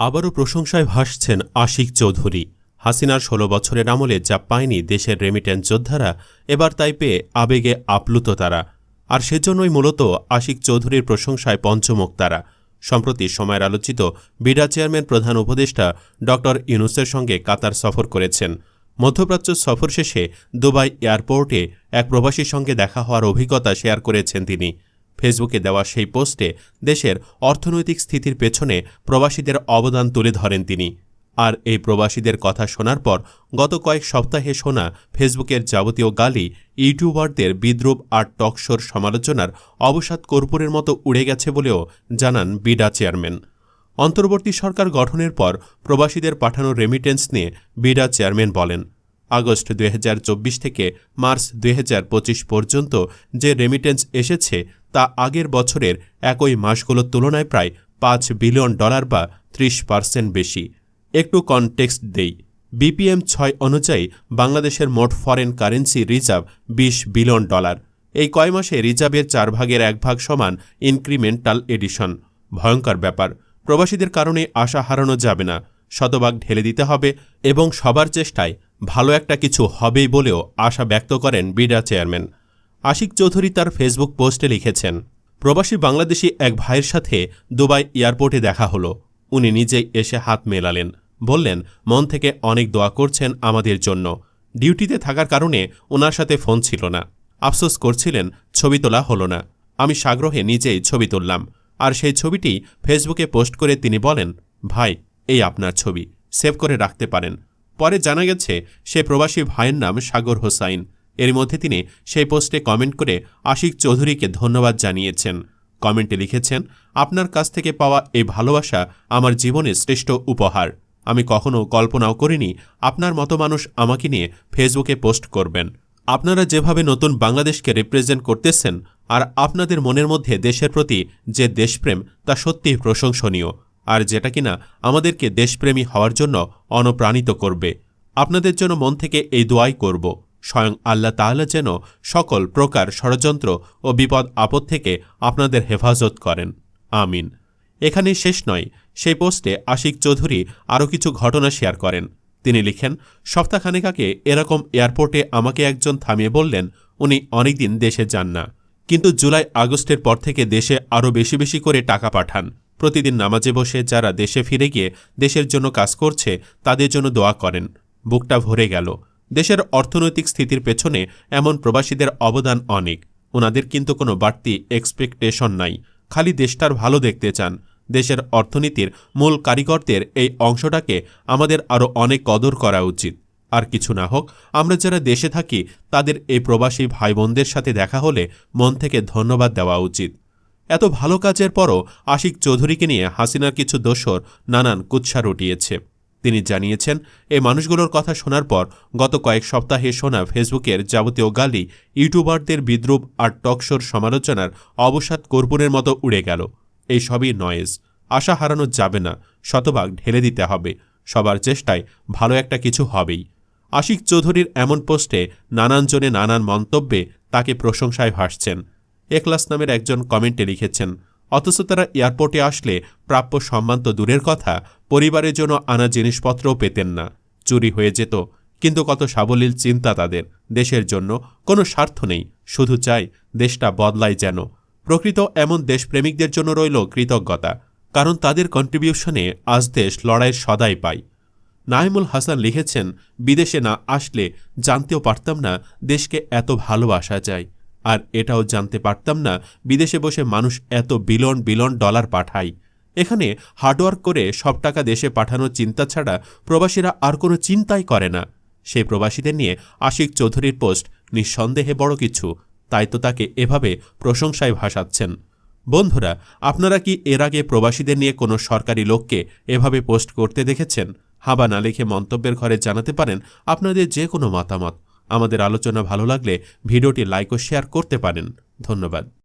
আবারও প্রশংসায় ভাসছেন আশিক চৌধুরী। হাসিনার ষোলো বছরের আমলে যা পায়নি দেশের রেমিটেন্স যোদ্ধারা, এবার তাই পেয়ে আবেগে আপ্লুত তারা। আর সেজন্যই মূলত আশিক চৌধুরীর প্রশংসায় পঞ্চমুখ তারা। সম্প্রতি সময়ের আলোচিত বিডা চেয়ারম্যান প্রধান উপদেষ্টা ড ইউনুসের সঙ্গে কাতার সফর করেছেন। মধ্যপ্রাচ্য সফর শেষে দুবাই এয়ারপোর্টে এক প্রবাসীর সঙ্গে দেখা হওয়ার অভিজ্ঞতা শেয়ার করেছেন তিনি। ফেসবুকে দেওয়া সেই পোস্টে দেশের অর্থনৈতিক স্থিতির পেছনে প্রবাসীদের অবদান তুলে ধরেন তিনি। আর এই প্রবাসীদের কথা শোনার পর গত কয়েক সপ্তাহে শোনা ফেসবুকের যাবতীয় গালি, ইউটিউবারদের বিদ্রুপ আর টকশোর সমালোচনার অবসাদ কর্পূরের মতো উড়ে গেছে বলেও জানান বিডা চেয়ারম্যান। অন্তর্বর্তী সরকার গঠনের পর প্রবাসীদের পাঠানো রেমিটেন্স নিয়ে বিডা চেয়ারম্যান বলেন আগস্ট দুই হাজার চব্বিশ থেকে মার্চ দুই হাজার পঁচিশ পর্যন্ত যে রেমিটেন্স এসেছে তা আগের বছরের একই মাসগুলোর তুলনায় প্রায় পাঁচ বিলিয়ন ডলার বা ত্রিশ পার্সেন্ট বেশি। একটু কনটেক্সট দেই। বিপিএম ছয় অনুযায়ী বাংলাদেশের মোট ফরেন কারেন্সি রিজার্ভ বিশ বিলিয়ন ডলার। এই কয় মাসে রিজার্ভের চার ভাগের এক ভাগ সমান ইনক্রিমেন্টাল এডিশন ভয়ঙ্কর ব্যাপার। প্রবাসীদের কারণে আশা হারানো যাবে না। শতভাগ ঢেলে দিতে হবে এবং সবার চেষ্টায় ভালো একটা কিছু হবেই বলেও আশা ব্যক্ত করেন বিডা চেয়ারম্যান। আশিক চৌধুরী তার ফেসবুক পোস্টে লিখেছেন, প্রবাসী বাংলাদেশি এক ভাইয়ের সাথে দুবাই এয়ারপোর্টে দেখা হলো। উনি নিজেই এসে হাত মেলালেন। বললেন, মন থেকে অনেক দোয়া করছেন আমাদের জন্য। ডিউটিতে থাকার কারণে ওনার সাথে ফোন ছিল না। আফসোস করছিলেন, ছবি তোলা হলো না। আমি সাগ্রহে নিজেই ছবি তুললাম। আর সেই ছবিটি ফেসবুকে পোস্ট করে তিনি বলেন, ভাই, এই আপনার ছবি। সেভ করে রাখতে পারেন। পরে জানা গেছে, সে প্রবাসী ভাইয়ের নাম সাগর হোসাইন। এর মধ্যে তিনি সেই পোস্টে কমেন্ট করে আশিক চৌধুরীকে ধন্যবাদ জানিয়েছেন। কমেন্টে লিখেছেন, আপনার কাছ থেকে পাওয়া এই ভালোবাসা আমার জীবনের শ্রেষ্ঠ উপহার। আমি কখনো কল্পনাও করিনি আপনার মতো মানুষ আমাকে নিয়ে ফেসবুকে পোস্ট করবেন। আপনারা যেভাবে নতুন বাংলাদেশকে রিপ্রেজেন্ট করতেছেন আর আপনাদের মনের মধ্যে দেশের প্রতি যে দেশপ্রেম তা সত্যিই প্রশংসনীয়। আর যেটা কিনা আমাদেরকে দেশপ্রেমী হওয়ার জন্য অনুপ্রাণিত করবে। আপনাদের জন্য মন থেকে এই দোয়াই করব। স্বয়ং আল্লাহ তাহলে যেন সকল প্রকার ষড়যন্ত্র ও বিপদ আপদ থেকে আপনাদের হেফাজত করেন। আমিন। এখানেই শেষ নয়। সেই পোস্টে আশিক চৌধুরী আরও কিছু ঘটনা শেয়ার করেন। তিনি লিখেন সপ্তাহখানেক আগে এরকম এয়ারপোর্টে আমাকে একজন থামিয়ে বললেন, উনি অনেকদিন দেশে যান না। কিন্তু জুলাই আগস্টের পর থেকে দেশে আরও বেশি বেশি করে টাকা পাঠান। প্রতিদিন নামাজে বসে যারা দেশে ফিরে গিয়ে দেশের জন্য কাজ করছে, তাদের জন্য দোয়া করেন। বুকটা ভরে গেল। দেশের অর্থনৈতিক স্থিতির পেছনে এমন প্রবাসীদের অবদান অনেক। ওনাদের কিন্তু কোনো বাড়তি এক্সপেকটেশন নাই। খালি দেশটার ভালো দেখতে চান। দেশের অর্থনীতির মূল কারিগরদের এই অংশটাকে আমাদের আরও অনেক কদর করা উচিত। আর কিছু না হোক, আমরা যারা দেশে থাকি, তাদের এই প্রবাসী ভাই বোনদের সাথে দেখা হলে মন থেকে ধন্যবাদ দেওয়া উচিত। এত ভালো কাজের পরও আশিক চৌধুরীকে নিয়ে হাসিনার কিছু দোসর নানান কুৎসা রটিয়েছে। তিনি জানিয়েছেন এই মানুষগুলোর কথা শোনার পর গত কয়েক সপ্তাহে শোনা ফেসবুকের যাবতীয় গালি, ইউটিউবারদের বিদ্রুপ আর টকশোর সমালোচনার অবসাদ কর্পূরের মতো উড়ে গেল। এই সবই নয়েজ আশা হারানো যাবে না, শতভাগ ঢেলে দিতে হবে। সবার চেষ্টায় ভালো একটা কিছু হবেই। আশিক চৌধুরীর এমন পোস্টে নানানজনে নানান মন্তব্যে তাকে প্রশংসায় ভাসছেন। একলাস নামের একজন কমেন্টে লিখেছেন, অথচ তারা এয়ারপোর্টে আসলে প্রাপ্য সম্মান তো দূরের কথা, পরিবারের জন্য আনা জিনিসপত্রও পেতেন না। চুরি হয়ে যেত, কিন্তু কত সাবলীল চিন্তা তাদের। দেশের জন্য কোনো স্বার্থ নেই, শুধু চাই দেশটা বদলায় যেন। প্রকৃত এমন দেশপ্রেমিকদের জন্য রইল কৃতজ্ঞতা, কারণ তাদের কন্ট্রিবিউশনে আজ দেশ লড়াইয়ের সদাই পায়। নাইমুল হাসান লিখেছেন, বিদেশে না আসলে জানতেও পারতাম না দেশকে এত ভালোবাসা যায়। আর এটাও জানতে পারতাম না বিদেশে বসে মানুষ এত বিলন বিলন ডলার পাঠায়। এখানে হার্ডওয়ার্ক করে সব টাকা দেশে পাঠানোর চিন্তা ছাড়া প্রবাসীরা আর কোনো চিন্তাই করে না। সেই প্রবাসীদের নিয়ে আশিক চৌধুরীর পোস্ট নিঃসন্দেহে বড় কিছু, তাই তো তাকে এভাবে প্রশংসায় ভাসাচ্ছেন। বন্ধুরা, আপনারা কি এর আগে প্রবাসীদের নিয়ে কোনো সরকারি লোককে এভাবে পোস্ট করতে দেখেছেন? হাবা না লিখে মন্তব্যের ঘরে জানাতে পারেন আপনাদের যে কোনো মতামত। আমাদের আলোচনা ভালো লাগলে ভিডিওটি লাইক ও শেয়ার করতে পারেন। ধন্যবাদ।